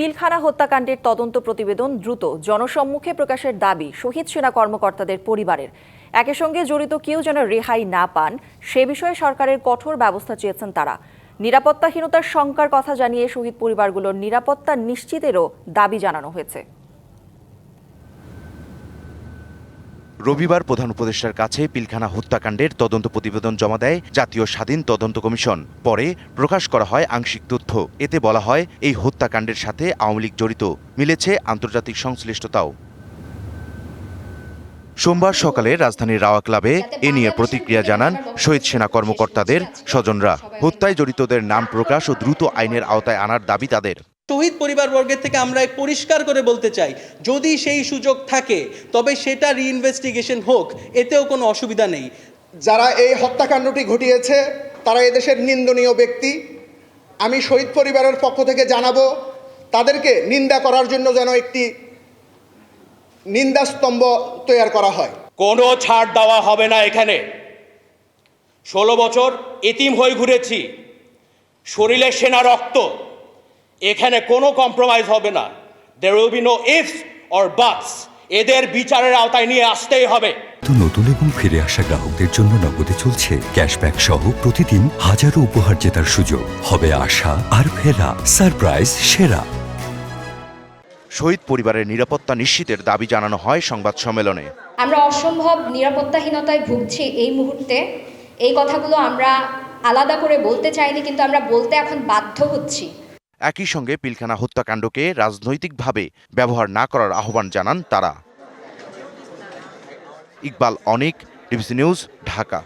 পিলখানা হত্যাকাণ্ডের তদন্ত প্রতিবেদন দ্রুত। জনসম্মুখে প্রকাশের দাবি, শহীদ সেনা কর্মকর্তাদের পরিবারের। একই সঙ্গে জড়িত কেউ যেন রেহাই না পান, সে বিষয়ে সরকারের কঠোর ব্যবস্থা চেয়েছেন তারা। নিরাপত্তাহীনতার শঙ্কার কথা জানিয়ে শহীদ পরিবারগুলোর নিরাপত্তা নিশ্চিতেরও দাবি জানানো হয়েছে। রবিবার প্রধান উপদেষ্টার কাছে পিলখানা হত্যাকাণ্ডের তদন্ত প্রতিবেদন জমা দেয় জাতীয় স্বাধীন তদন্ত কমিশন। পরে প্রকাশ করা হয় আংশিক তথ্য। এতে বলা হয়, এই হত্যাকাণ্ডের সাথে আওয়ামী লীগ জড়িত। মিলেছে আন্তর্জাতিক সংশ্লিষ্টতাও। সোমবার সকালে রাজধানীর রাওয়া ক্লাবে এ নিয়ে প্রতিক্রিয়া জানান শহীদ সেনা কর্মকর্তাদের স্বজনরা। হত্যায় জড়িতদের নাম প্রকাশ ও দ্রুত আইনের আওতায় আনার দাবি তাদের। শহীদ পরিবারবর্গের থেকে আমরা পরিষ্কার করে বলতে চাই যদি সেই সুযোগ থাকে তবে সেটা রিইনভেস্টিগেশন হোক এতেও কোনো অসুবিধা নেই। যারা এই হত্যাকাণ্ডটি ঘটিয়েছে তারা এদেশের নিন্দনীয় ব্যক্তি। আমি শহীদ পরিবারের পক্ষ থেকে জানাব তাদেরকে নিন্দা করার জন্য যেন একটি নিন্দা স্তম্ভ তৈরি করা হয়। কোনো ছাড় দেওয়া হবে না এখানে। ষোলো বছর এতিম হয়ে ঘুরেছি। শরীরে সেনা রক্ত। এখানে কোনো কম্প্রোমাইজ হবে না। There will be no ifs or buts এদের বিচারের আওতায় নিয়ে আসতেই হবে। তো নতুন এবং ফিরে আসা গ্রাহকদের জন্য নগদে চলছে ক্যাশব্যাক সহ প্রতিদিন হাজারো উপহার জেতার সুযোগ। হবে আশা আর ফেরা। সারপ্রাইজ সেরা। শহীদ পরিবারের নিরাপত্তা নিশ্চিতের দাবি জানানো হয় সংবাদ সম্মেলনে। আমরা অসম্ভব নিরাপত্তাহীনতায় ভুগছি এই মুহূর্তে। এই কথাগুলো আমরা আলাদা করে বলতে চাইনি কিন্তু আমরা বলতে এখন বাধ্য হচ্ছি। একই সঙ্গে পিলখানা হত্যাকাণ্ডকে রাজনৈতিকভাবে ব্যবহার না করার আহ্বান জানান তারা। Iqbal Anik, DBC news, Dhaka.